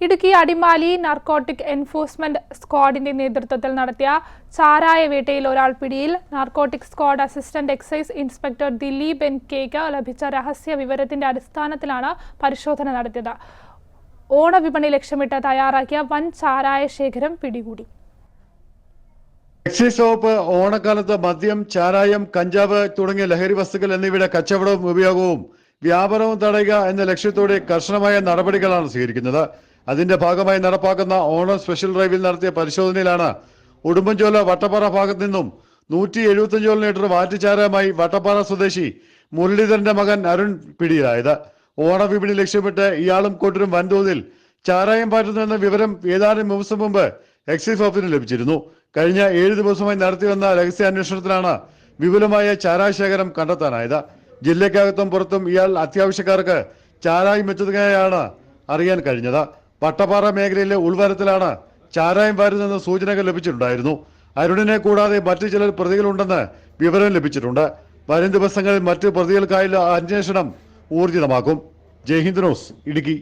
Idukki Adimali narcotic enforcement സ്ക്വാഡിന്റെ നേതൃത്വത്തിൽ നടത്തിയ ചാരായ വേട്ടയിൽ ഒരാൾ പിടിയിൽ narcotic squad assistant excise inspector Dileep N cake ലഭിച്ച രഹസ്യ വിവരത്തിന്റെ അടിസ്ഥാനത്തിലാണ് പരിശോധന നടത്തിയത്. ഓണവിപണി ലക്ഷ്യമിട്ട് തയ്യാറാക്കിയ വൻ ചാരായ ശേഖരം പിടികൂടി. എക്സൈസ് വകുപ്പ് ഓണക്കാലത്ത് മദ്യം ചാരായം കഞ്ചാവ് തുടങ്ങിയ ലഹരി വസ്തുക്കൾ എന്നിവയുടെ കച്ചവടവും ഉപയോഗവും വ്യാപാരവും തടയുക എന്ന ലക്ഷ്യത്തോടെ കർശനമായ നടപടികളാണ് സ്വീകരിക്കുന്നത്. അതിന്റെ ഭാഗമായി നടപ്പാക്കുന്ന ഓണം സ്പെഷ്യൽ ഡ്രൈവിൽ നടത്തിയ പരിശോധനയിലാണ് ഉടുമ്പൻചോല വട്ടപ്പാറ ഭാഗത്തു നിന്നും നൂറ്റി എഴുപത്തിയഞ്ചോളം ലിറ്റർ വാറ്റുചാരമായി വട്ടപ്പാറ സ്വദേശി മുരളീധരന്റെ മകൻ അരുൺ പിടിയിലായത്. ഓണവിപണി ലക്ഷ്യമിട്ട് ഇയാളും കൂട്ടരും വൻതോതിൽ ചാരായം പാറ്റുന്നുവെന്ന വിവരം ഏതാനും ദിവസം മുമ്പ് എക്സൈസ് ഓഫീസിന് ലഭിച്ചിരുന്നു. കഴിഞ്ഞ ഏഴ് ദിവസമായി നടത്തിവന്ന രഹസ്യാന്വേഷണത്തിലാണ് വിപുലമായ ചാരായ ശേഖരം കണ്ടെത്താനായത്. ജില്ലയ്ക്കകത്തും പുറത്തും ഇയാൾ അത്യാവശ്യക്കാർക്ക് ചാരായം വെച്ചതിനായാണ് അറിയാൻ കഴിഞ്ഞത്. വട്ടപ്പാറ മേഖലയിലെ ഉൾവരത്തിലാണ് ചാരായം വാരുന്നെന്ന സൂചനകൾ ലഭിച്ചിട്ടുണ്ടായിരുന്നു. അരുണിനെ കൂടാതെ മറ്റു ചിലർ പ്രതികളുണ്ടെന്ന് വിവരം ലഭിച്ചിട്ടുണ്ട്. വരും ദിവസങ്ങളിൽ മറ്റു പ്രതികൾക്കായുള്ള അന്വേഷണം ഊർജിതമാക്കും. ജയ്ഹിന്ദ് ന്യൂസ് ഇടുക്കി.